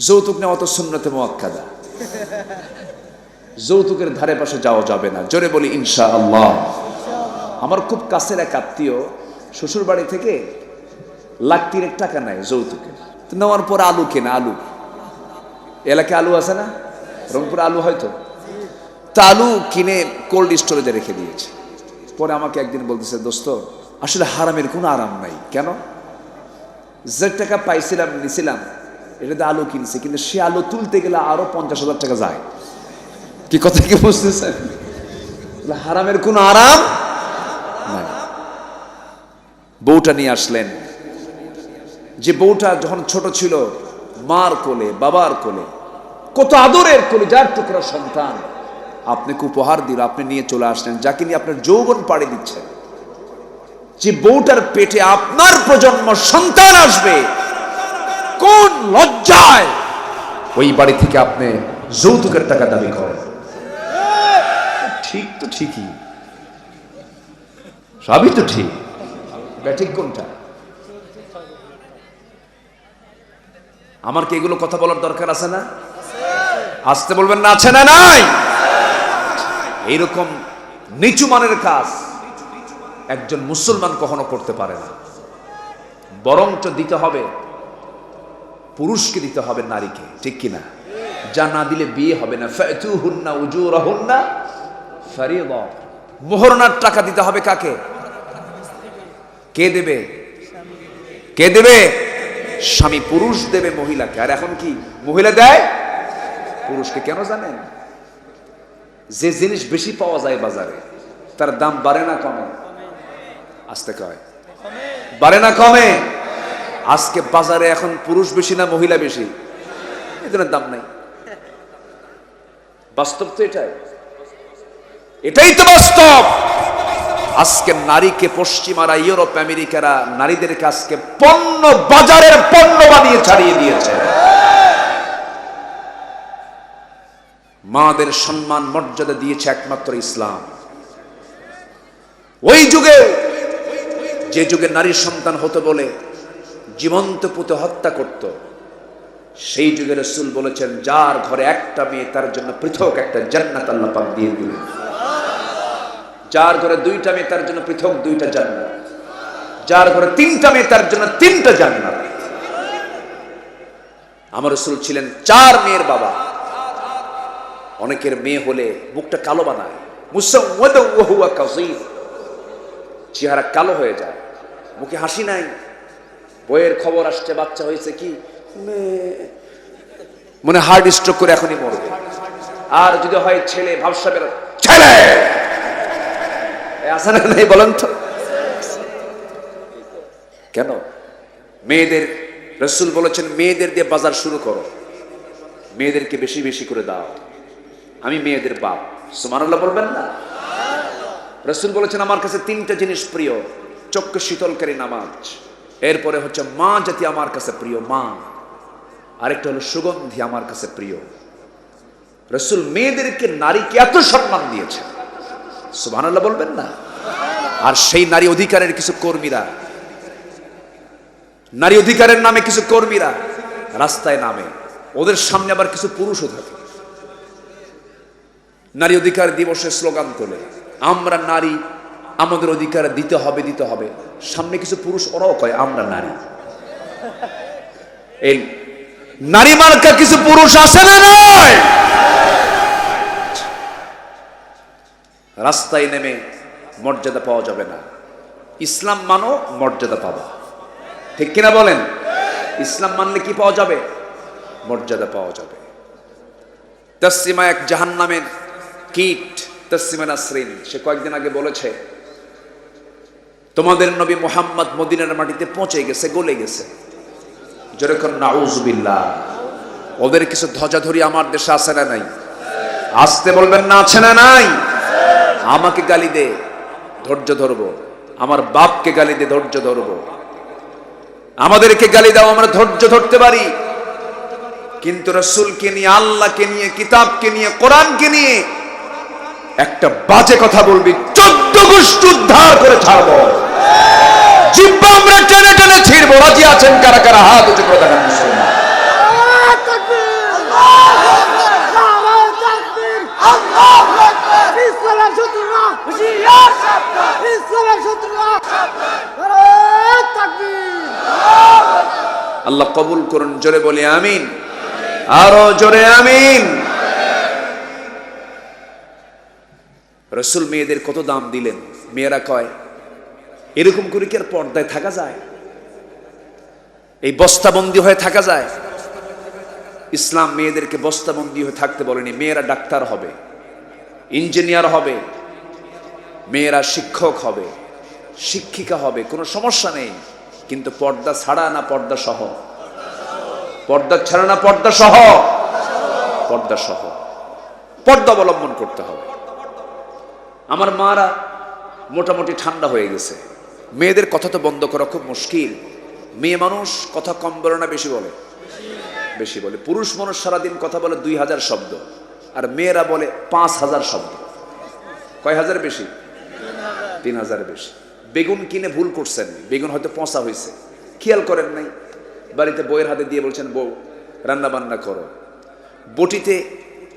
যৌতুক নেওয়া তো শূন্যতে মোয়াক্কাদা। যৌতুকের ধারে পাশে যাওয়া যাবে না। জোরে বলি ইনশা আল্লাহ আমার খুব কাছের এক আত্মীয় শ্বশুর বাড়ি থেকে লাখ তিনেক টাকা নেয় যৌতুকের। নেওয়ার পর আলু কেনা, আলু। এলাকায় আলু আছে না? রংপুর আলু হয়তো তা? আলু কিনে কোল্ড স্টোরেজে রেখে দিয়েছে। পরে আমাকে একদিন বলতেছে, দোস্ত, আসলে হারামের কোনো আরাম নাই। কেন? যে টাকা পাইছিলাম, নিছিলাম। এটাতে আলু কিনছি, কিন্তু সে আলু তুলতে গেলে আরও পঞ্চাশ হাজার টাকা যায়। কি কথা কি বুঝতেছেন? হারামের কোনো আরাম? বউটা নিয়ে আসলেন। যে বউটা যখন ছোট ছিল, মার কোলে, বাবার কোলে, কত আদরের কোলে, যার টুকরা সন্তান। আপনাকে উপহার দিল? আপনি নিয়ে চলে আসলেন, যাকে নিয়ে আপনার যৌবন পাড়ে দিচ্ছেন। যে বউটার পেটে আপনার প্রজন্ম সন্তান আসবে কোন লজ্জায়? ওই বাড়ি থেকে আপনি যৌতুকের টাকা দাবি করেন। ঠিক তো ঠিকই। সবই তো ঠিক। ব্যাঠিক কোনটা? আমার কি এগুলো কথা বলার দরকার আছে না? আসতে বলবেন না, আছে না, নাই? এইরকম নিচু মানের কাজ একজন মুসলমান কখনো করতে পারে না। বরঞ্চ দিতে হবে পুরুষকে দিতে হবে নারীকে, ঠিক কিনা? যা না দিলে বিয়ে হবে না। ফেতু হুন্না উজুর হুন্না ফারিদ। মোহরনার টাকা দিতে হবে কাকে? কে দেবে? কে দেবে? স্বামী পুরুষ দেবে মহিলাকে। আর এখন কি? মহিলা দেয়? পুরুষকে কেন জানেন? যে জিনিস বেশি পাওয়া যায় বাজারে, তার দাম বাড়ে না কমে? আসতে কয়। বাড়ে না কমে? আজকে বাজারে এখন পুরুষ বেশি না মহিলা বেশি? এদের দাম নাই। বাস্তব তো এটাই। এটাই তো বাস্তব! আজকে নারীকে পশ্চিমারা ইউরোপ, আমেরিকারা নারীদেরকে আজকে পণ্য, বাজারের পণ্য বানিয়ে ছাড়িয়ে দিয়েছে। মাদের সম্মান, মর্যাদা দিয়েছে একমাত্র ইসলাম। ওই যুগে, যে যুগে নারীর সন্তান হতো বলে জীবন্ত পুতে হত্যা করত। সেই যুগে রসুল বলেছেন, যার ঘরে একটা মেয়ে, তার জন্য পৃথক একটা জান্নাত আল্লাহ পাক দিয়ে দিলেন। যার ঘরে দুইটা মেয়ে, তার জন্য পৃথক দুইটা জান্নাত। যার ঘরে তিনটা মেয়ে, তার জন্য তিনটা জান্নাত। আমার রসুল ছিলেন চার মেয়ের বাবা। অনেকের মেয়ে হলে মুখটা কালো বানায়। কাজির চেহারা কালো হয়ে যায়। মুখে হাসি নাই। বইয়ের খবর আসছে বাচ্চা হয়েছে কি? মনে হার্ট স্ট্রোক করে এখনই মরবে। আর যদি হয় ছেলে ভাবসা বেরো। ছেলে! না নাই বলেন তো? কেন? মেয়েদের রসুল বলেছেন মেয়েদের দিয়ে বাজার শুরু করো। মেয়েদেরকে বেশি বেশি করে দাও। আমি মেয়েদের বাপ। সুমানুল্লাহ বলবেন না? রসুল বলেছেন আমার কাছে তিনটা জিনিস প্রিয়। চক্ষু শীতলকারী নামাজ। এরপরে হচ্ছে মা জাতি আমার কাছে প্রিয়, মা। আরেকটা হলো সুগন্ধি আমার কাছে প্রিয়। রসুল মেয়েদেরকে নারীকে এত সম্মান দিয়েছে। সুবহানাল্লাহ বলবেন না? আর সেই নারী অধিকারের কিছু কর্মীরা, নারী অধিকারের নামে কিছু কর্মীরা রাস্তায় নামে। ওদের সামনে আবার কিছু পুরুষও থাকে। নারী অধিকার দিবসে স্লোগান তোলে, আমরা নারী আমাদের অধিকার দিতে হবে দিতে হবে। সামনে কিছু পুরুষ, ওরাও কয়, আমরা নারী। এই নারী মার্কা কিছু পুরুষ আছে না রাস্তায় নেমে মর্যাদা পাওয়া যাবে না। ইসলাম মানো, মর্যাদা পাবা। ঠিক কিনা বলেন? ইসলাম মানলে কি পাওয়া যাবে? মর্যাদা পাওয়া যাবে। তসিমা এক জাহান্নামের কীট তসিমা নাসরিন, সে কয়েকদিন আগে বলেছে তোমাদের নবী মোহাম্মদ মদিনার মাটিতে পৌঁছে গেছে, গলে গেছে। যেরকম নাউজবিল্লাহ ওদের কিছু ধ্বজাধরি আমার দেশে আছে না নাই? আসতে বলবেন না, আছে না নাই? আমাকে গালি দে, ধৈর্য ধরবো। আমার বাপকে গালি দে, ধৈর্য ধরবো। আমাদেরকে গালি দাও, আমরা ধৈর্য ধরতে পারি। কিন্তু রসুলকে নিয়ে, আল্লাহকে নিয়ে, কিতাবকে নিয়ে, কোরআনকে নিয়ে একটা বাজে কথা বলবি, চোদ্দ জনগোষ্ঠী উদ্ধার করে ছাড়ব। জিব্বা আমরা টেনে টেনে ছিড়ব। রাজি আছেন কারা কারা? হাত উঁচু করে দেখান আল্লাহ কবুল করুন, জোরে বলি, আমিন। আরও জোরে, আমিন। রসুল মেয়েদের কত দাম দিলেন? মেয়েরা কয়, এরকম করে কি আর পর্দায় থাকা যায়? এই বস্তাবন্দি হয়ে থাকা যায়? ইসলাম মেয়েদেরকে বস্তাবন্দি হয়ে থাকতে বলেনি, মেয়েরা ডাক্তার হবে, ইঞ্জিনিয়ার হবে, মেয়েরা শিক্ষক হবে, শিক্ষিকা হবে, কোনো সমস্যা নেই। কিন্তু পর্দা ছাড়া না পর্দা সহ? পর্দা ছাড়া না পর্দা সহ? পর্দা সহ। পর্দা অবলম্বন করতে হবে। আমার মারা মোটামুটি ঠান্ডা হয়ে গেছে। মেয়েদের কথা তো বন্ধ করা খুব মুশকিল। মেয়ে মানুষ কথা কম বলে না, বেশি বলে? বেশি বলে। পুরুষ মানুষ সারাদিন কথা বলে দুই হাজার শব্দ, আর মেয়েরা বলে পাঁচ হাজার শব্দ। কয় হাজার বেশি? তিন হাজার বেশি। বেগুন কিনে ভুল করছেন। বেগুন হয়তো পচা হয়েছে। খেয়াল করেন নাই? বাড়িতে বইয়ের হাতে দিয়ে বলছেন, বউ রান্না বান্না করো। বটিতে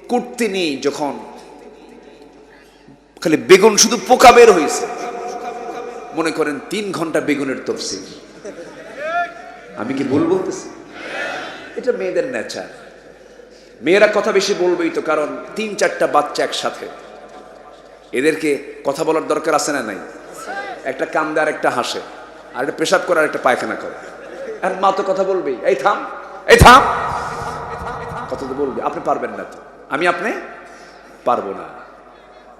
কুটতে নিয়ে যখন খালি বেগুন, শুধু পোকা বের হয়েছে। মনে করেন তিন ঘণ্টা বেগুনের তফসিল। আমি কি ভুল বলতেছি? এটা মেয়েদের নেচার মেয়েরা কথা বেশি বলবেই তো, কারণ তিন চারটা বাচ্চা একসাথে। এদেরকে কথা বলার দরকার আছে না নাই? একটা কান্দে আর একটা হাসে, আর একটা পেশাব করে আর একটা পায়খানা করে। আর মা তো কথা বলবেই, এই থাম এই থাম। কথা তো বলবে, আপনি পারবেন না তো। আমি, আপনি? পারব না।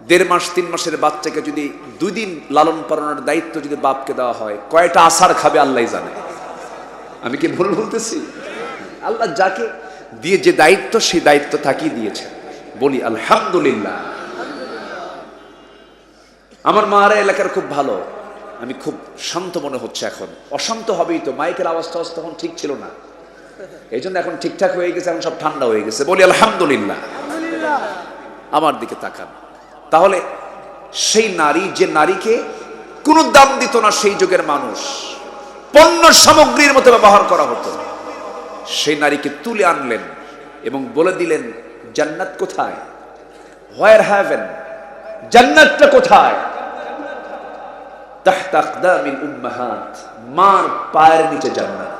দেড় মাস তিন মাসের বাচ্চাকে যদি দুই দিন লালন পালনের দায়িত্ব যদি বাপকে দেওয়া হয় কয়টা আসার খাবে আল্লাহ জানে। আমি কি ভুল বলতেছি? আল্লাহ যাকে দিয়ে যে দায়িত্ব সেই দায়িত্ব তাকেই দিয়েছে বলি আলহামদুলিল্লাহ। আমার মারা এলাকার খুব ভালো। আমি খুব শান্ত মনে হচ্ছে এখন। অশান্ত হবেই তো মাইকের আওয়াজ টাওয়াজ তখন ঠিক ছিল না। এই জন্য এখন ঠিকঠাক হয়ে গেছে এখন সব ঠান্ডা হয়ে গেছে। বলি আলহামদুলিল্লাহ। আমার দিকে তাকান। তাহলে সেই নারী, যে নারীকে কোনো দাম দিত না সেই যুগের মানুষ, পণ্য সামগ্রীর মতো ব্যবহার করা হতো। সেই নারীকে তুলে আনলেন এবং বলে দিলেন, জান্নাত কোথায়? হোয়ার হ্যাভেন জান্নাতটা কোথায়? মার পায়ের নিচে জান্নাত।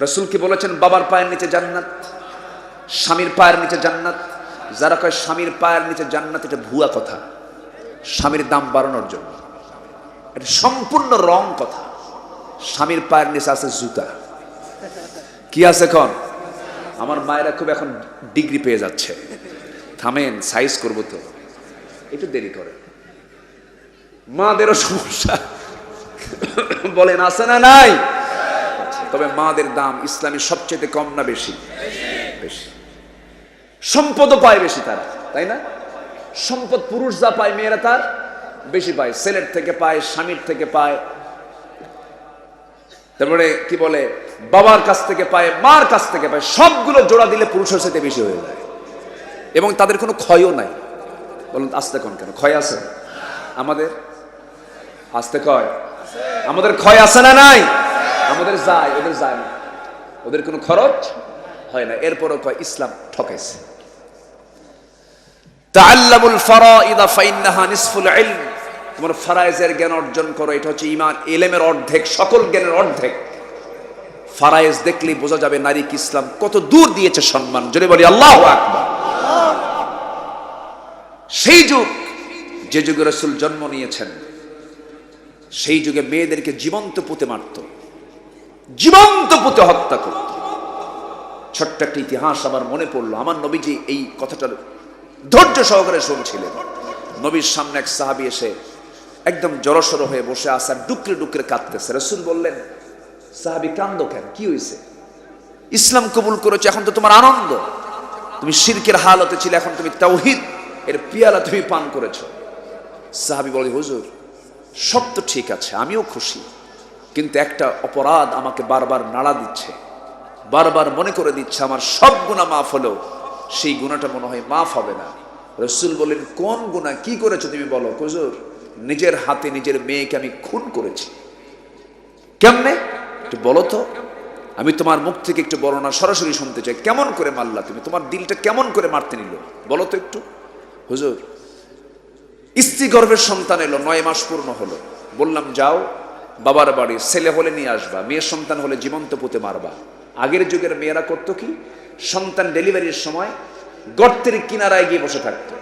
রসুলকে বলেছেন, বাবার পায়ের নিচে জান্নাত, স্বামীর পায়ের নিচে জান্নাত। যারা কয় স্বামীর পায়ের নিচে জান্নাত এটা ভুয়া কথা। স্বামীর দাম বাড়ানোর জন্য। এটা সম্পূর্ণ রং কথা। স্বামীর পায়ের নিচে আছে জুতা। কি আছে এখন? আমার মায়েরা খুব এখন ডিগ্রি পেয়ে যাচ্ছে। থামেন সাইজ করব তো। একটু দেরি করে মাদেরও সমস্যা। বলেন আছে না নাই? আচ্ছা, তবে মাদের দাম ইসলামী সবচেয়ে কম না বেশি? বেশি। সম্পদও পায় বেশি তারা, তাই না? সম্পদ পুরুষ যা পায়, মেয়েরা তার বেশি পায়। ছেলের থেকে পায়, স্বামীর থেকে পায়। তারপরে কি বলে, বাবার কাছ থেকে পায়, মার কাছ থেকে পায়। সবগুলো জোড়া দিলে পুরুষের সাথে বেশি হয়ে যায়। এবং তাদের কোনো ক্ষয়ও নাই। বলুন, আসতে কোন কেন? ক্ষয় আছে? আমাদের? আসতে ক্ষয় আমাদের ক্ষয় আছে না নাই? আমাদের যায়, ওদের যায় না। ওদের কোনো খরচ হয় না। এরপরও কয়, ইসলাম ঠকাইছে। তাআল্লামুল ফারাইদা ফাইন্নাহা নিসফুল ইলম। তোমার ফারায়েজের জ্ঞান অর্জন করো, এটা হচ্ছে ঈমান। এলেমের অর্ধেক, সকল জ্ঞানের অর্ধেক। ফারায়েজ দেখলেই বোঝা যাবে নারীকে ইসলাম, কত দূর দিয়েছে সম্মান। যদি বলি, আল্লাহু আকবার। সেই যুগ, যে যুগে রসুল জন্ম নিয়েছেন, সেই যুগে মেয়েদেরকে জীবন্ত পুঁতে মারত। জীবন্ত পুঁতে হত্যা করত। ছোট্ট একটা ইতিহাস আমার মনে পড়ল। আমার নবীজি এই কথাটার ধৈর্য সহকারে শুনছিলেন। নবীর সামনে এক সাহাবি এসে একদম জড়সড় হয়ে বসে আসার ডুকরে ডুকরে কাঁদতেছে। রসুল বললেন, সাহাবি কান্দ কেন? কি হয়েছে ইসলাম কবুল করেছে, এখন তো তোমার আনন্দ। তুমি শিরকের হালতে ছিল, এখন তুমি তাওহিদ, এর পিয়ালা তুমি পান করেছ। সাহাবি বলে, হুজুর, সব তো ঠিক আছে, আমিও খুশি। কিন্তু একটা অপরাধ আমাকে বারবার নাড়া দিচ্ছে, বারবার মনে করে দিচ্ছে, আমার সব গুণা মাফ হলেও সেই গুণাটা মনে হয় মাফ হবে না। রসুল বলেন, কোন গুণা? কি করেছ তুমি বলো? হুজুর, নিজের হাতে নিজের মেয়েকে আমি খুন করেছি। কেমনে? একটু বলো তো। আমি তোমার মুখ থেকে একটু বর্ণনা সরাসরি শুনতে চাই। কেমন করে মারলা তুমি? তোমার দিলটা কেমন করে মারতে নিল? বলো তো একটু। হুজুর, স্ত্রী গর্ভের সন্তান এলো, নয় মাস পূর্ণ হলো। বললাম, যাও, বাবার বাড়ি, ছেলে হলে নিয়ে আসবা, মেয়ের সন্তান হলে জীবন্ত পুঁতে মারবা। আগের যুগের মেয়েরা করতো কি? সন্তান ডেলিভারির সময় গর্তের কিনারায় গিয়ে বসে থাকতো।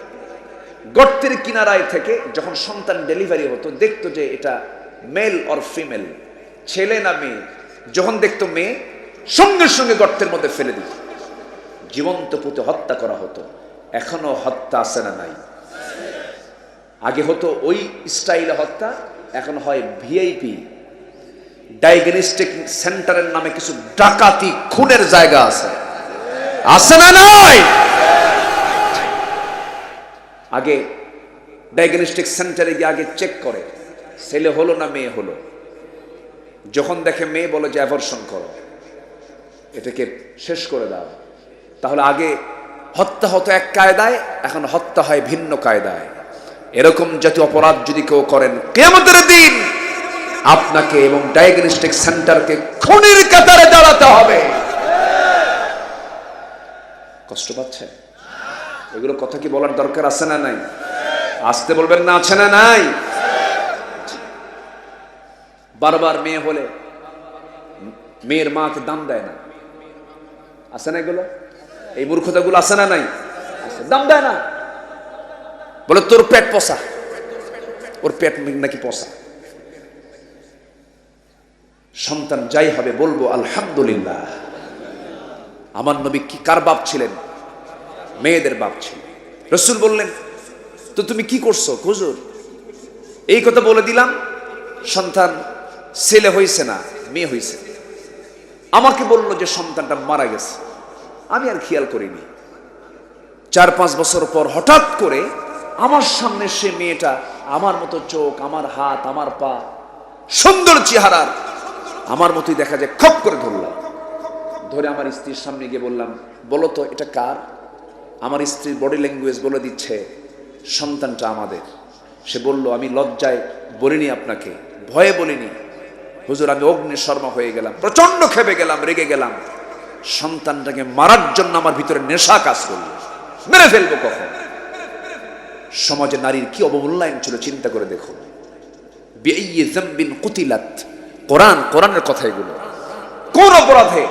গর্তের কিনারায় থেকে যখন সন্তান ডেলিভারি হতো, দেখতো যে এটা মেল অর ফিমেল, ছেলে না মেয়ে। যখন দেখতো মেয়ে, সঙ্গে সঙ্গে গর্তের মধ্যে ফেলে দিত। জীবন্ত পুঁতে হত্যা করা হতো। এখনও হত্যা আছে না নাই? আগে হতো ওই স্টাইলে হত্যা, এখন হয় ভিআইপি। ডায়াগনস্টিক সেন্টারের নামে কিছু ডাকাতি খুনের জায়গা আছে। আছে না নয় আগে ডায়াগনস্টিক সেন্টারে গিয়ে আগে চেক করে, ছেলে হলো না মেয়ে হলো। যখন দেখে মেয়ে বলে যে অ্যাভার্সন করো, এটাকে শেষ করে দাও। তাহলে আগে হত্যা হতো এক কায়দায়, এখন হত্যা হয় ভিন্ন কায়দায়। এরকম জাতীয় অপরাধ যদি কেউ করেন কেমতের দিন আপনাকে এবং ডায়াগনস্টিক সেন্টারকে খুনির কাতারে দাঁড়াতে হবে। কষ্ট পাচ্ছে? এগুলো কথা কি বলার দরকার আছে না নাই? আসতে বলবেন না, আছে না নাই? বারবার মেয়ে হলে মেয়ের মাকে দাম দেয় না। আছে না এগুলো? এই মূর্খতাগুলো আছে না নাই? দাম দেয় না। বলে, তোর পেট পচা ওর পেট নাকি পচা সন্তান যাই হবে বলব, আলহামদুলিল্লাহ। আমার নবী কি, কার বাপ ছিলেন? মেয়েদের বাপ ছিল। রসুল বললেন, তো তুমি কি করছ? হুজুর, এই কথা বলে দিলাম, সন্তান ছেলে হয়েছে না, মেয়ে হয়েছে আমাকে বলল যে সন্তানটা মারা গেছে। আমি আর খেয়াল করিনি। চার পাঁচ বছর পর হঠাৎ করে আমার সামনে সে মেয়েটা, আমার মতো চোখ, আমার হাত, আমার পা, সুন্দর চেহারার আমার মতোই দেখা যায়, খপ করে ধরলাম। ধরে আমার স্ত্রীর সামনে গিয়ে বললাম, বলো তো, এটা কার? আমার স্ত্রীর বডি ল্যাঙ্গুয়েজ বলে দিচ্ছে, সন্তানটা আমাদের। সে বলল, আমি লজ্জায় বলিনি আপনাকে, ভয়ে বলিনি। হুজুর, আমি অগ্নি শর্মা হয়ে গেলাম প্রচণ্ড খেপে গেলাম, রেগে গেলাম। সন্তানটাকে মারার জন্য আমার ভিতরে নেশা কাজ করল। মেরে ফেলব কখন? সমাজে নারীর কি অবমূল্যায়ন ছিল, চিন্তা করে দেখো বিআইয়ি যামবিন কুতিলাত কোরআন, কোরআনের কথা এগুলো। কোন অপরাধে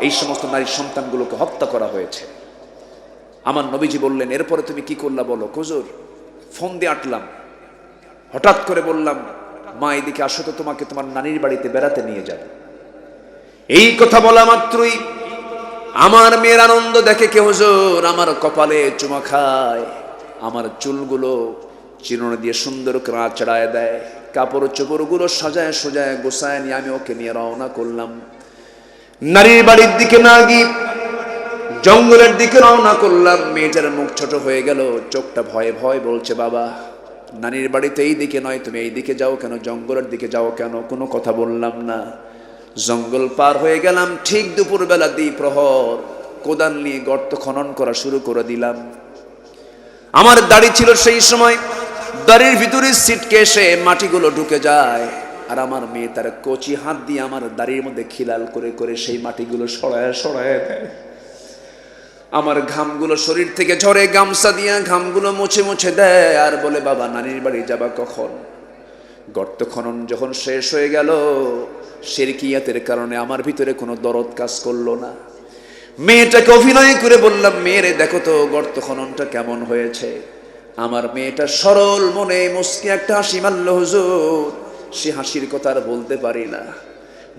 এই সমস্ত নারী সন্তানগুলোকে হত্যা করা হয়েছে? আমার নবীজি বললেন, এরপরে তুমি কি করলা বলো? কুজুর ফোন দিয়ে আটলাম। হঠাৎ করে বললাম, মা, এদিকে আসো তো, তোমাকে তোমার নানির বাড়িতে বেড়াতে নিয়ে যাব। এই কথা বলা মাত্রই আমার মেয়ের আনন্দ দেখে কে, হুজুর, আমার কপালে চুমা খায়, আমার চুলগুলো চিরুনি দিয়ে সুন্দর করে আচড়ায় দেয়। কাপড় চোপড়গুলো সাজায় সোজায় গোসায় নিয়ে আমি ওকে নিয়ে রওনা করলাম। নারীর বাড়ির দিকে না গিয়ে জঙ্গলের দিকে রওনা করলাম। মেয়েটার মুখ ছোট হয়ে গেল, চোখটা ভয়ে ভয় বলছে, বাবা নানির বাড়িতে এই দিকে নয়, তুমি এই দিকে যাও কেন? জঙ্গলের দিকে যাও কেন? কোনো কথা বললাম না। জঙ্গল পার হয়ে গেলাম, ঠিক দুপুরবেলা দ্বি প্রহর কোদাল নিয়ে গর্ত খনন করা শুরু করে দিলাম। আমার দাড়ি ছিল সেই সময় দাড়ির ভিতরে সিটকে এসে মাটিগুলো ঢুকে যায়। আর আমার মেয়ে তার কচি হাত দিয়ে আমার দাড়ির মধ্যে খিলাল করে করে সেই মাটিগুলো সরায় সরায় দেয়। আমার ঘামগুলো শরীর থেকে ঝরে, গামছা দিয়া ঘামগুলো মুছে মুছে দেয়। আর বলে, বাবা, নানির বাড়ি যাবা কখন? গর্ত খনন যখন শেষ হয়ে গেল শেরকিয়াতের কারণে আমার ভিতরে কোনো দরদ কাজ করল না। মেয়েটাকে অভিনয় করে বললাম, মেয়েরে দেখো তো গর্ত খননটা কেমন হয়েছে? আমার মেয়েটা সরল মনে মুসকি একটা হাসি মারল, হুজুর। সে হাসির কথা আর বলতে পারি না।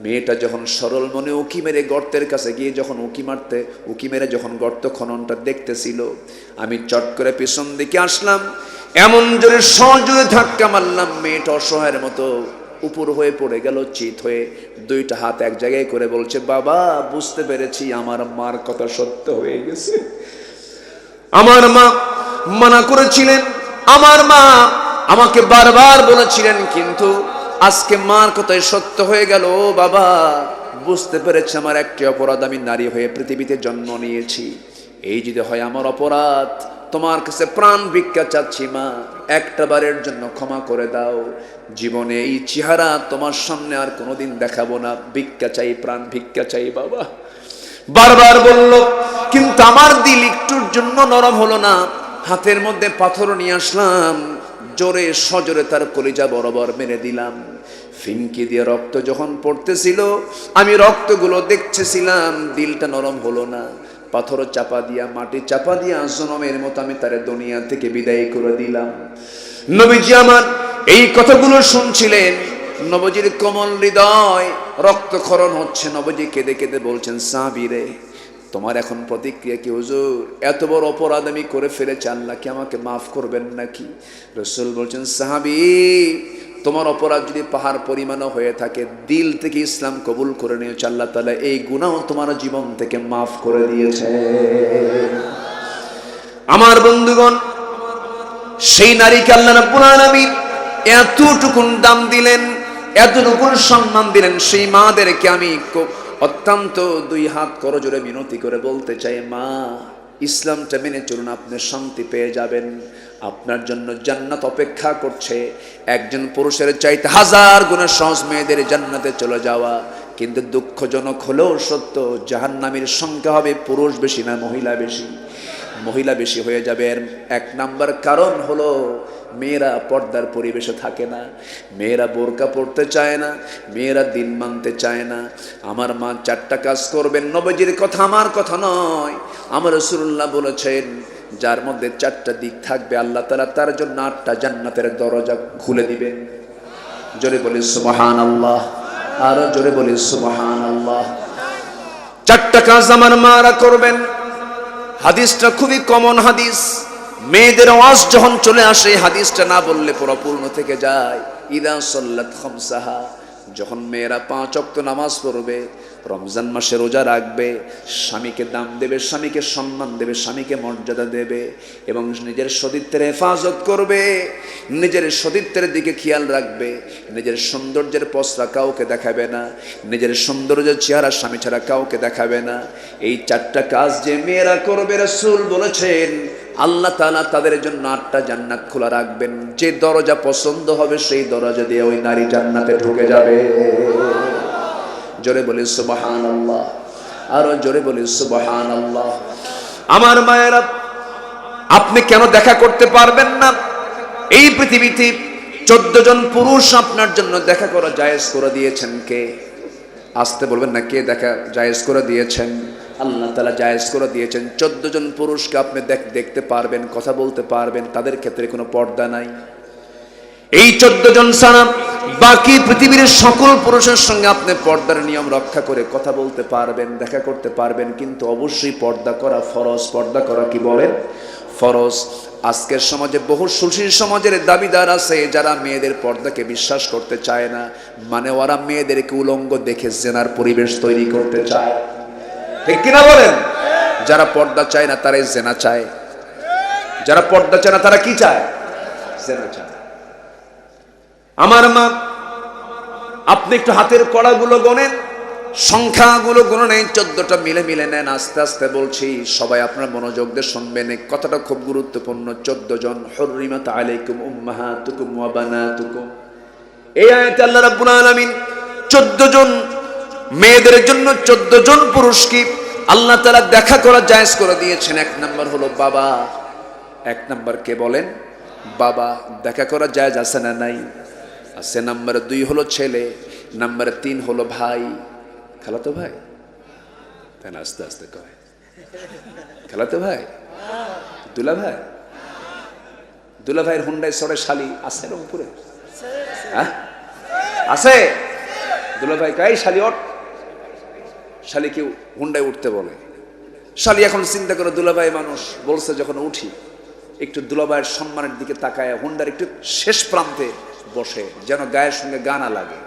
মেয়েটা যখন সরল মনে উকি মেরে গর্তের কাছে গিয়ে যখন উকি মারতে, উকি মেরে যখন গর্ত খননটা দেখতেছিল, আমি চট করে পেছন দিকে আসলাম, এমন জোরে সজোরে ধাক্কা মারলাম, মেয়েটা অসহায়ের মতো উপর হয়ে পড়ে গেল, চিত হয়ে দুইটা হাত এক জায়গায় করে বলছে, বাবা, বুঝতে পেরেছি, আমার মার কথা সত্য হয়ে গেছে। আমার মা মানা করেছিলেন। আমার মা আমাকে বারবার বলেছিলেন, কিন্তু আজকে মার কথায় সত্য হয়ে গেল। বাবা, বুঝতে পেরেছি আমার একটি অপরাধ আমি নারী হয়ে পৃথিবীতে জন্ম নিয়েছি। এই যদি হয় আমার অপরাধ, তোমার কাছে প্রাণ ভিক্ষা চাচ্ছি মা। একটা বারের জন্য ক্ষমা করে দাও। জীবনে এই চেহারা তোমার সামনে আর কোনোদিন দেখাবো না। ভিক্ষা চাই, প্রাণ ভিক্ষা চাই বাবা। বারবার বলল, কিন্তু আমার দিল একটুর জন্য নরম হলো না। হাতের মধ্যে পাথর নিয়ে আসলাম। জোরে সজোরে তার কলিজা বরাবর মেরে দিলাম। ফিনকি দিয়ে রক্ত যখন পড়তেছিল, আমি রক্তগুলো দেখতেছিলাম, দিলটা নরম হলো না। পাথর চাপা দিয়া, মাটি চাপা দিয়া জনমের মতো আমি তার দুনিয়া থেকে বিদায় করে দিলাম। নবীজি আমার এই কথাগুলো শুনছিলেন। নবজির কোমল হৃদয়, রক্তক্ষরণ হচ্ছে। নবজি কেঁদে কেঁদে বলছেন, সাবিরে তোমার এখন প্রতিক্রিয়া কি, হুজুর? এত বড় অপরাধ আমি করে ফেলেছি, আল্লাহ কি আমাকে মাফ করবেন নাকি? রসুল বলছেন, সাহাবি, তোমার অপরাধ যদি পাহাড় পরিমাণও হয়ে থাকে, দিল থেকে ইসলাম কবুল করে নিয়েছে, আল্লাহ তালা এই গুণাও তোমার জীবন থেকে মাফ করে দিয়েছে। আমার বন্ধুগণ, সেই নারীকে আল্লাহ রাব্বুল এতটুকুন দাম দিলেন, এতটুকুন সম্মান দিলেন, সেই মাদেরকে আমি অত্যন্ত দুই হাত করজোরে মিনতি করে বলতে চাই, মা, ইসলামটা মেনে চলুন, আপনি শান্তি পেয়ে যাবেন। আপনার জন্য জান্নাত অপেক্ষা করছে। একজন পুরুষের চাইতে হাজার গুণের সহজ মেয়েদের জান্নাতে চলে যাওয়া। কিন্তু দুঃখজনক হলেও সত্য, জাহান্নামীর সংখ্যা হবে পুরুষ বেশি না মহিলা বেশি। মহিলা বেশি হয়ে যাবে। এক নাম্বার কারণ হলো মেয়েরা পর্দার পরিবেশে থাকে না, মেয়েরা বোরকা পড়তে চায় না, মেয়েরা দিন মানতে চায় না। আমার মা চারটা কাজ করবেন, নবজির কথা আমার কথা নয়। আমার রসুল্লাহ বলেছেন, যার মধ্যে চারটা দিক থাকবে, আল্লাহ তালা তার জন্য আটটা জান্নাতের দরজা খুলে দিবেন। জোরে বলি সুবহান আল্লাহ আরও জোরে বলি সুবহান আল্লাহ চারটা কাজ আমার মারা করবেন। হাদিসটা খুবই কমন হাদিস। মেয়েদের আওয়াজ যখন চলে আসে হাদিসটা না বললে পুরো পূর্ণ থেকে যায়। ইদা সল্লাত খমসাহা, যখন মেয়েরা পাঁচ অক্ত নামাজ পড়বে, রমজান মাসে রোজা রাখবে, স্বামীকে দাম দেবে, স্বামীকে সম্মান দেবে, স্বামীকে মর্যাদা দেবে এবং নিজের সতীত্বের হেফাজত করবে, নিজের সতীত্বের দিকে খেয়াল রাখবে, নিজের সৌন্দর্যের পসরা কাউকে দেখাবে না, নিজের সৌন্দর্যের চেহারা স্বামী ছাড়া কাউকে দেখাবে না। এই চারটা কাজ যে মেয়েরা করবে রসুল বলেছেন আল্লাহ তালা তাদের জন্য আটটা জান্নাত খোলা রাখবেন। যে দরজা পছন্দ হবে সেই দরজা দিয়ে ওই নারী জান্নাতে ঢুকে যাবে। জোরে বলি সুবাহান আল্লাহ আরও জোরে বলি সুবাহান আল্লাহ আমার মায়েরা, আপনি কেন দেখা করতে পারবেন না? এই পৃথিবীতে চোদ্দ জন পুরুষ আপনার জন্য দেখা করা জায়েজ করে দিয়েছেন কে? আসতে বলবেন না কে দেখা জায়েজ করে দিয়েছেন? আল্লাহ তালা জায়েজ করে দিয়েছেন। চোদ্দ জন পুরুষকে আপনি দেখ- দেখতে পারবেন, কথা বলতে পারবেন, তাদের ক্ষেত্রে কোনো পর্দা নাই। এই চোদ্দ জন ছাড়া বাকি পৃথিবীর সকল পুরুষের সঙ্গে আপনি পর্দার নিয়ম রক্ষা করে কথা বলতে পারবেন, দেখা করতে পারবেন, কিন্তু অবশ্যই পর্দা করা ফরজ। পর্দা করা কি বলেন? ফরজ। আজকের সমাজে বহু সুশীল সমাজের দাবিদার আছে, যারা মেয়েদের পর্দাকে বিশ্বাস করতে চায় না মানে ওরা মেয়েদেরকে উলঙ্গ দেখে জেনার পরিবেশ তৈরি করতে চায়। ঠিক কিনা বলেন? যারা পর্দা চায় না, তারাই জেনা চায়। যারা পর্দা চায় না, তারা কি চায়? জেনা চায়। আমার মা, আপনি একটু হাতের কড়াগুলো গোনেন সংখ্যাগুলো গুলো নেই চোদ্দটা মিলে মিলে নেন, আস্তে আস্তে বলছি, সবাই আপনার মনোযোগ দিয়ে শুনবেন। এই কথাটা খুব গুরুত্বপূর্ণ। চোদ্দ জন হরিমাত আলাইকুম উম্মাহাতুকুম ওয়া বানাতুকুম। এই আয়াতে আল্লাহ রাব্বুল আলামিন, চোদ্দ জন মেয়েদের জন্য চোদ্দ জন পুরুষকে আল্লাহ তারা দেখা করা জায়েজ করে দিয়েছেন। এক নাম্বার হলো বাবা। এক নাম্বার কে বলেন? বাবা দেখা করা জায়েজ আছে না নাই? আছে। নাম্বার দুই হলো ছেলে নাম্বার তিন হলো ভাই। খেলাতো ভাই? তাই না? আস্তে আস্তে কয়। খেলাতো ভাই? দুলা ভাই? দুলা ভাইয়ের হুন্ডায় সরে শালি আছে রংপুরে হ্যাঁ? আছে? দুলা ভাই কাই শালি ওঠ। শালি কেউ হুন্ডায় উঠতে বলে। শালি এখন চিন্তা করে দুলাভাই মানুষ বলছে, যখন উঠি, একটু দুলাভাইয়ের সম্মানের দিকে তাকায়, হুন্ডার একটু শেষ প্রান্তে বসে, যেন গায়ের সঙ্গে গানা লাগে।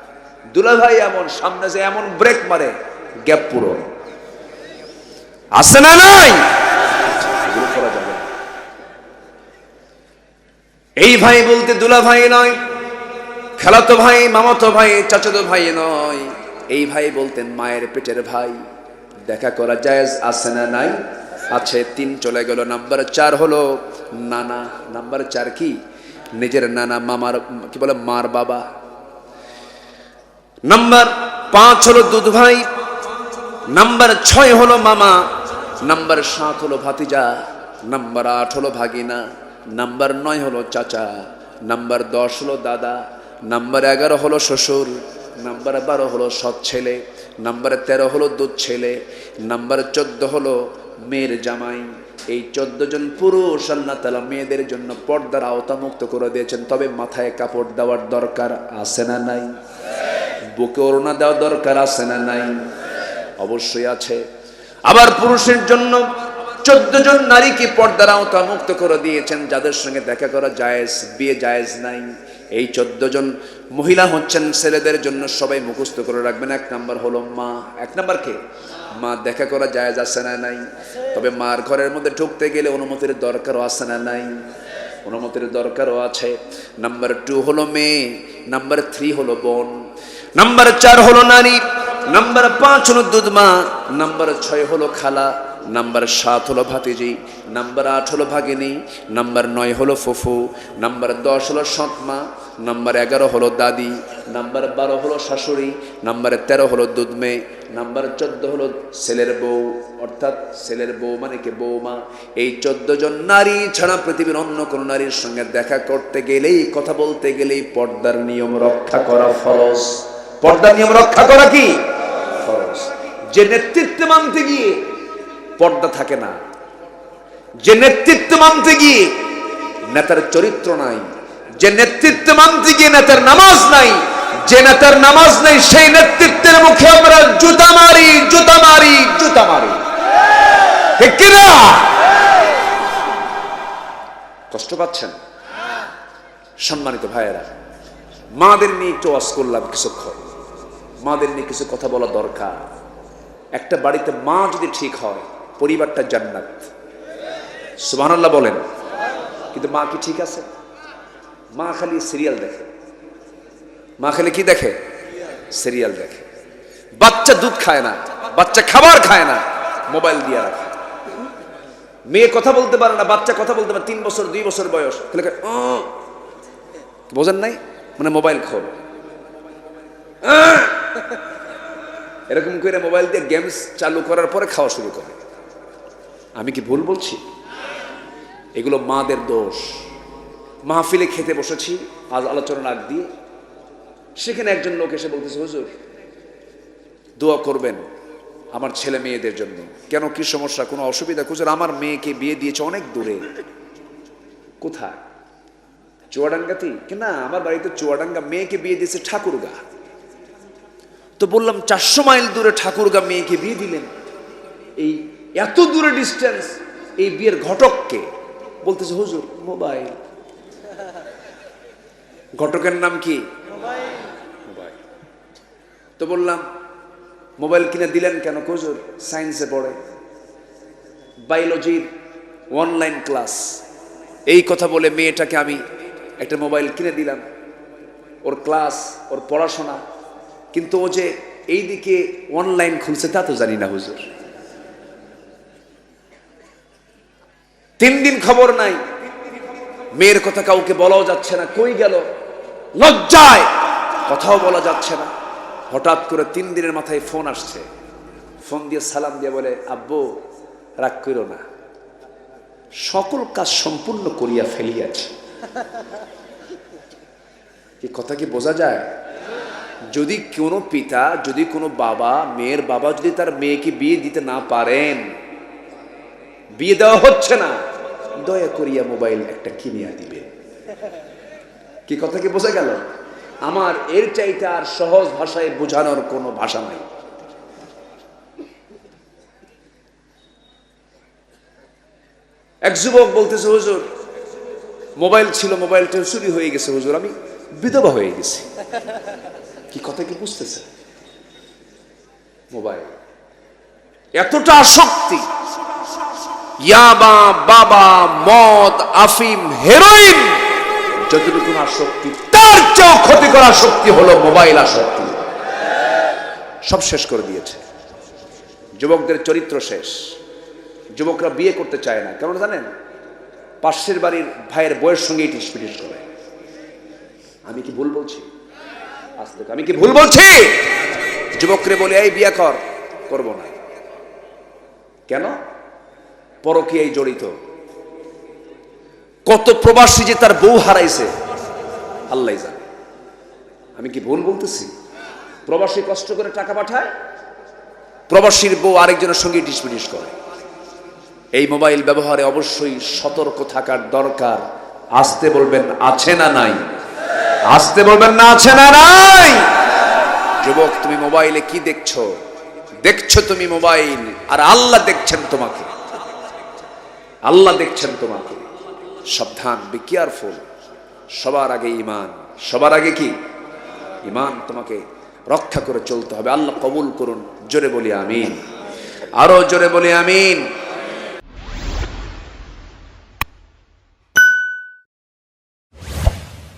দুলাভাই এমন, সামনে যে এমন ব্রেক মারে, গ্যাপ পুরো। আছে না নাই? এই ভাই বলতে দুলা ভাই নয়, খেলাতো ভাই, মামাতো ভাই, চাচাতো ভাই নয়। এই ভাই বলতেন, মায়ের পেটের ভাই, দেখা করা জায়েজ আছে না নাই? আছে, তিন চলে গেল। নাম্বার চার হলো নানা। নাম্বার চার কি? নিজের নানা, মামার, কি বলে, মার বাবা। নাম্বার পাঁচ হলো দুধ ভাই। নাম্বার ছয় হলো মামা। নাম্বার সাত হলো ভাতিজা। নাম্বার আট হলো ভাগিনা। নাম্বার নয় হলো চাচা। নাম্বার দশ হলো দাদা। নাম্বার এগারো হলো শ্বশুর। নাম্বার বারো হলো সৎ ছেলে, নাম্বার তেরো হলো দুধ ছেলে, নাম্বার চোদ্দ হলো মেয়ের জামাই। এই চোদ্দ জন পুরুষ আল্লাহ তালা মেয়েদের জন্য পর্দার আওতামুক্ত করে দিয়েছেন, তবে মাথায় কাপড় দেওয়ার দরকার আছে না নাই? বুকে ওড়না দেওয়া দরকার আছে না নাই? অবশ্যই আছে। আবার পুরুষের জন্য চোদ্দ জন নারীকে পর্দার আওতা মুক্ত করে দিয়েছেন, যাদের সঙ্গে দেখা করা জায়েজ, বিয়ে জায়েজ নাই। এই চোদ্দ জন মহিলা হচ্ছেন ছেলেদের জন্য সবাই মুখস্থ করে রাখবেন। এক নাম্বার হলো মা। এক নাম্বার কে? মা, দেখা করা যায় আছে না নাই? তবে মার ঘরের মধ্যে ঢুকতে গেলে অনুমতির দরকারও আছে না নাই? অনুমতির দরকারও আছে। নাম্বার টু হলো মেয়ে। নাম্বার থ্রি হলো বোন। নাম্বার চার হলো নারী। নাম্বার পাঁচ হলো দুধমা নাম্বার ছয় হলো খালা। নাম্বার সাত হলো ভাতিজি, নাম্বার আট হলো ভাগিনী, নাম্বার নয় হলো ফুফু, নাম্বার দশ হলো সৎমা, নাম্বার এগারো হলো দাদি, নাম্বার বারো হলো শাশুড়ি, নাম্বার তেরো হলো দুধমে, নাম্বার চোদ্দ হলো ছেলের বউ, অর্থাৎ ছেলের বউ মানে কি বৌমা এই চোদ্দ জন নারী ছাড়া পৃথিবীর অন্য কোনো নারীর সঙ্গে দেখা করতে গেলেই, কথা বলতে গেলেই পর্দার নিয়ম রক্ষা করা ফরজ। পর্দার নিয়ম রক্ষা করা কি? ফরজ। যে নেতৃত্ব মানতে গিয়ে পর্দা থাকে না। যে নেতৃত্ব মানতে গিয়ে নেতার চরিত্র নাই, যে নেতৃত্ব মানতে গিয়ে নেতার নামাজ নাই, যে নেতার নামাজ নেই, সেই নেতৃত্বের মুখে আমরা জুতা মারি জুতা মারি জুতা মারি। কিনা কষ্ট পাচ্ছেন? সম্মানিত ভাইয়েরা, মাদের নিয়ে একটু ওয়াজ করলাম কিছুক্ষণ। মাদের নিয়ে কিছু কথা বলা দরকার। একটা বাড়িতে মা যদি ঠিক হয় পরিবারটা জান্নাত। সুবহানাল্লাহ বলেন। কিন্তু মা কি ঠিক আছে? মা খালি সিরিয়াল দেখে। মা খালি কি দেখে? সিরিয়াল দেখে। বাচ্চা দুধ খায় না, বাচ্চা খাবার খায় না মোবাইল দিয়ে রাখে। মেয়ে কথা বলতে পারে না, বাচ্চা কথা বলতে পারে তিন বছর, দুই বছর বয়স। বোঝেন নাই? মানে মোবাইল খোল! এরকম করে মোবাইল দিয়ে গেমস চালু করার পরে খাওয়া শুরু করে। আমি কি ভুল বলছি? এগুলো মাদের দোষ। মাহফিলে খেতে বসেছি, আজ আলোচনা রাখ দিয়ে। সেখানে একজন লোক এসে বলতেছে, হুজুর, দোয়া করবেন আমার ছেলে মেয়েদের জন্য। কেন, কি সমস্যা, কোনো অসুবিধা? হুজুর আমার মেয়েকে বিয়ে দিয়েছে অনেক দূরে। কোথায়? চুয়াডাঙ্গাতেই? কি না, আমার বাড়িতে চুয়াডাঙ্গা মেয়েকে বিয়ে দিয়েছে ঠাকুরগা। তো বললাম, চারশো মাইল দূরে ঠাকুরগা মেয়েকে বিয়ে দিলেন। এই এত দূরে ডিস্টেন্স এই বিয়ের ঘটককে বলতেছে, হুজুর, মোবাইল। ঘটকের নাম কি? তো বললাম, মোবাইল কিনে দিলেন কেন হুজুর? সায়েন্সে পড়ে। বায়োলজির অনলাইন ক্লাস এই কথা বলে মেয়েটাকে আমি একটা মোবাইল কিনে দিলাম। ওর ক্লাস ওর পড়াশোনা। কিন্তু ও যে এই দিকে অনলাইন খুলছে, তা তো জানি না হুজুর। তিন দিন খবর নাই। মেয়ের কথা কাউকে বলাও যাচ্ছে না। কই গেল? লজ্জায়। কথাও বলা যাচ্ছে না। হঠাৎ করে তিন দিনের মাথায় ফোন আসছে। ফোন দিয়ে সালাম দিয়ে বলে, আব্বু, রাগ করো না। সকল কাজ সম্পূর্ণ করিয়া ফেলিয়াছি। কি কথা কি বোঝা যায়? যদি কোনো পিতা, যদি কোনো বাবা, মেয়ের বাবা যদি তার মেয়েকে বিয়ে দিতে না পারেন, বিয়ে দেওয়া হচ্ছে না। দয়া করিয়া মোবাইল একটা কিনিয়া দিবে কি কথা কি বোঝা গেল? আমার এর চাইতে আর সহজ ভাষায় বোঝানোর কোনো ভাষা নাই। এক যুবক বলতেছে, হুজুর, মোবাইল ছিল মোবাইলটা চুরি হয়ে গেছে, হুজুর, আমি বিধবা হয়ে গেছি। কি কথা কি বুঝতেছে? মোবাইল। এতটা আসক্তি ইয়াবা বাবা, মদ, আফিম, হেরোইন। যতটুকু আসক্তি তার চেয়েও ক্ষতিকর আসক্তি হলো মোবাইল আসক্তি সব শেষ করে দিয়েছে। যুবকদের চরিত্র শেষ। যুবকরা বিয়ে করতে চায় না। কেন জানেন, পাশের বাড়ির ভাইয়ের বয়স সঙ্গে ইটিস পিটিস করে। আমি কি ভুল বলছি? আজ আমি কি ভুল বলছি? যুবকরে বলে, এই বিয়ে কর। করব না। কেন? পরকীয়ায় জড়িত। কত প্রবাসী যে তার বউ হারাইছে আল্লাহ জানে। আমি কি ভুল বলতেছি? প্রবাসী কষ্ট করে টাকা পাঠায়, প্রবাসীর বউ আরেকজনের সঙ্গে ডিসপিডিস করে। এই মোবাইল ব্যবহারে অবশ্যই সতর্ক থাকার দরকার। আসতে বলবেন, আছে না নাই? আসতে বলবেন, না আছে না নাই? যুবক, তুমি মোবাইলে কি দেখছ? দেখছ তুমি মোবাইল, আর আল্লাহ দেখছেন তোমাকে। আল্লাহ দেখছেন তোমাকে। সাবধান বি কেয়ারফুল সবার আগে ইমান সবার আগে কি? ইমান তোমাকে রক্ষা করে চলতে হবে। আল্লাহ কবুল করুন। জোরে বলি আমিন। আরও জোরে বলি আমিন।